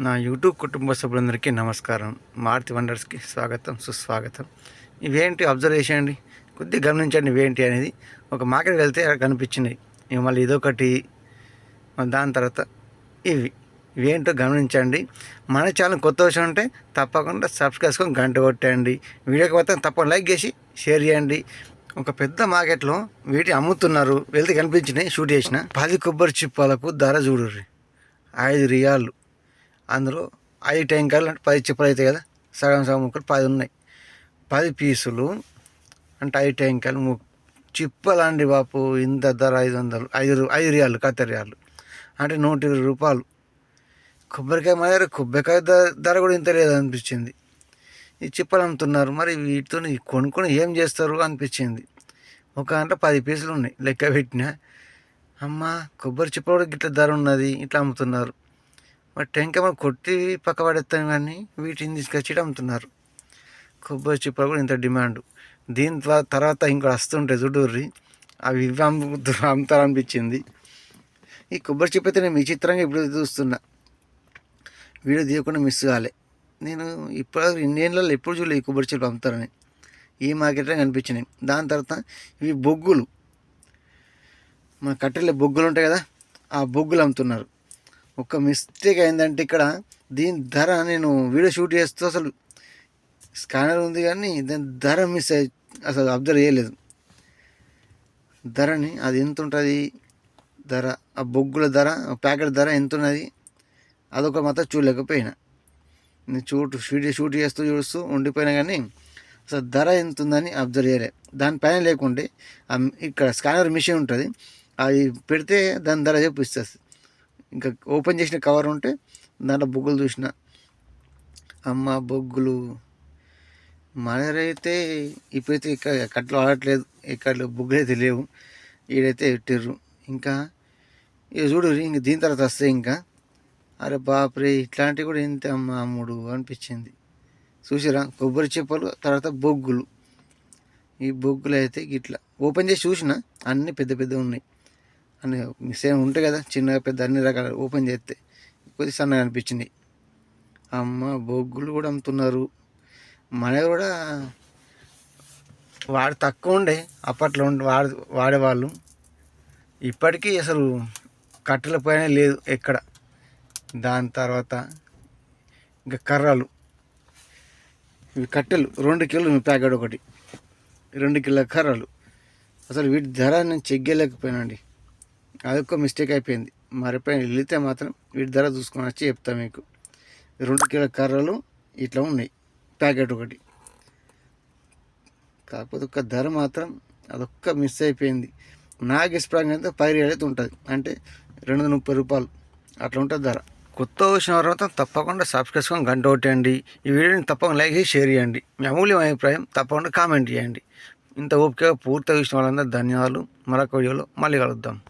నా యూట్యూబ్ కుటుంబ సభ్యులందరికీ నమస్కారం. మారుతి వండర్స్కి స్వాగతం సుస్వాగతం. ఇవేంటి అబ్జర్వ్ చేసేయండి కొద్దిగా గమనించండి ఇవేంటి అనేది. ఒక మార్కెట్కి వెళ్తే కనిపించినాయి. ఇక మళ్ళీ ఇదొకటి దాని తర్వాత ఇవి. ఇవేంటో గమనించండి. మన ఛానల్ కొత్త విషయం ఉంటే తప్పకుండా సబ్స్క్రైబ్ చేసుకొని గంట కొట్టండి. వీడియోకి మొత్తం తప్పకుండా లైక్ చేసి షేర్ చేయండి. ఒక పెద్ద మార్కెట్లో వీటి అమ్ముతున్నారు. వెళ్తే కనిపించినాయి షూట్ చేసిన. పది కొబ్బరి చిప్పాలకు ధర చూడుర్రి. ఐదు రియాలు. అందులో ఐదు టెంకాయలు అంటే పది చిప్పలు అవుతాయి కదా. సగం సగం ముక్కలు పది ఉన్నాయి. పది పీసులు అంటే ఐదు టెంకాయలు ము చిప్పలండి బాపు ఇంత ధర ఐదు వందలు ఐదు ఐదు రియాలు కత్తరియాలు అంటే నూట ఇరవై రూపాయలు. కొబ్బరికాయ మా దగ్గర కొబ్బరికాయ ధర కూడా ఇంత లేదు అనిపించింది. ఈ చిప్పలు అమ్ముతున్నారు. మరి వీటితో కొనుక్కొని ఏం చేస్తారు అనిపించింది. ఒక దాంట్లో పది పీసులు ఉన్నాయి లెక్క పెట్టిన. అమ్మ కొబ్బరి చిప్పలు కూడా గిట్ల ధర ఉన్నది ఇట్లా అమ్ముతున్నారు. మరి టెంకాయ మనం కొట్టి పక్క పడేస్తాం కానీ వీటిని తీసుకొచ్చి ఇటు అమ్ముతున్నారు. కొబ్బరి చిప్పలు కూడా ఇంత డిమాండ్. దీని తర్వాత ఇంకోటి వస్తుంటాయి చూడూర్రి. అవి ఇవి అమ్ముతూ అమ్ముతారు అనిపించింది ఈ కొబ్బరి చిప్ప అయితే నేను విచిత్రంగా ఇప్పుడు చూస్తున్నా. వీడియో తీయకుండా మిస్ కాలే. నేను ఇప్పుడు ఇన్నేళ్ళలో ఎప్పుడు చూడలేదు ఈ కొబ్బరి చిప్పలు అమ్ముతారని. ఈ మార్కెట్లో కనిపించినాయి దాని తర్వాత ఇవి బొగ్గులు. మన కట్టెల బొగ్గులు ఉంటాయి కదా ఆ బొగ్గులు అమ్ముతున్నారు. ఒక మిస్టేక్ అయిందంటే ఇక్కడ దీని ధర నేను వీడియో షూట్ చేస్తూ అసలు స్కానర్ ఉంది కానీ దాని ధర మిస్ అయ్యి అసలు అబ్జర్వ్ చేయలేదు. ధరని అది ఎంత ఉంటుంది? ధర ఆ బొగ్గుల ధర ప్యాకెట్ ధర ఎంత ఉన్నది? అదొక మాత్రం చూడలేకపోయినా. నేను చూడు షూట్ షూట్ చేస్తూ చూస్తూ ఉండిపోయినా కానీ అసలు ధర ఎంత ఉందని అబ్జర్వ్ చేయలే. దానిపైన లేకుంటే ఇక్కడ స్కానర్ మిషన్ ఉంటుంది అది పెడితే దాని ధర చూపిస్తుంది ఇంకా ఓపెన్ చేసిన కవర్ ఉంటే దాంట్లో బొగ్గులు చూసిన. అమ్మ బొగ్గులు. మన అయితే ఇప్పుడైతే ఇక్కడ కట్టలు ఆడట్లేదు. ఇక్కడ బొగ్గులు అయితే లేవు. ఈడైతే పెట్టిర్రు. ఇంకా ఇక చూడు ఇంక దీని తర్వాత వస్తాయి ఇంకా. అరే బాప్రే ఇట్లాంటివి కూడా ఇంత అమ్మ అమ్ముడు అనిపించింది. చూసిరా కొబ్బరి చెప్పలు తర్వాత బొగ్గులు. ఈ బొగ్గులు అయితే ఇట్లా ఓపెన్ చేసి చూసిన అన్నీ పెద్ద పెద్ద ఉన్నాయి. అన్ని సేమ్ ఉంటాయి కదా చిన్నగా పెద్ద అన్ని రకాల ఓపెన్ చేస్తే కొద్ది సన్నగా అనిపించింది. అమ్మ బొగ్గులు కూడా అమ్ముతున్నారు. మన కూడా వాడు తక్కువ ఉండే అప్పట్లో ఉండే వాడు వాడేవాళ్ళు. ఇప్పటికీ అసలు కట్టెల పైన లేదు ఎక్కడ. దాని తర్వాత ఇంకా కర్రలు. ఇవి కట్టెలు రెండు కిలోలు ప్యాకెట్ ఒకటి. రెండు కిలో కర్రలు. అసలు వీటి ధర నేను చెక్ చేయలేకపోయానండి అదొక మిస్టేక్ అయిపోయింది. మరిపోయిన వెళితే మాత్రం వీటి ధర చూసుకొని వచ్చి చెప్తా మీకు. రెండు కిలో కర్రలు ఇట్లా ఉన్నాయి. ప్యాకెట్ ఒకటి. కాకపోతే ఒక ధర మాత్రం అదొక్క మిస్ అయిపోయింది. నాకు ఇష్టంగా అయితే పైరు ఏడైతే ఉంటుంది అంటే రెండు వందల ముప్పై రూపాయలు అట్లా ఉంటుంది ధర. కొత్త వచ్చిన తర్వాత తప్పకుండా సబ్స్క్రైబ్ చేసుకొని గంట కొట్టండి ఈ వీడియోని తప్పకుండా లైక్ చేసి షేర్ చేయండి. మీ అమూల్యమైన అభిప్రాయం తప్పకుండా కామెంట్ చేయండి. ఇంత ఓపికగా పూర్తిగా చూసిన వాళ్ళందరూ ధన్యవాదాలు. మరొక వీడియోలో మళ్ళీ కలుద్దాం.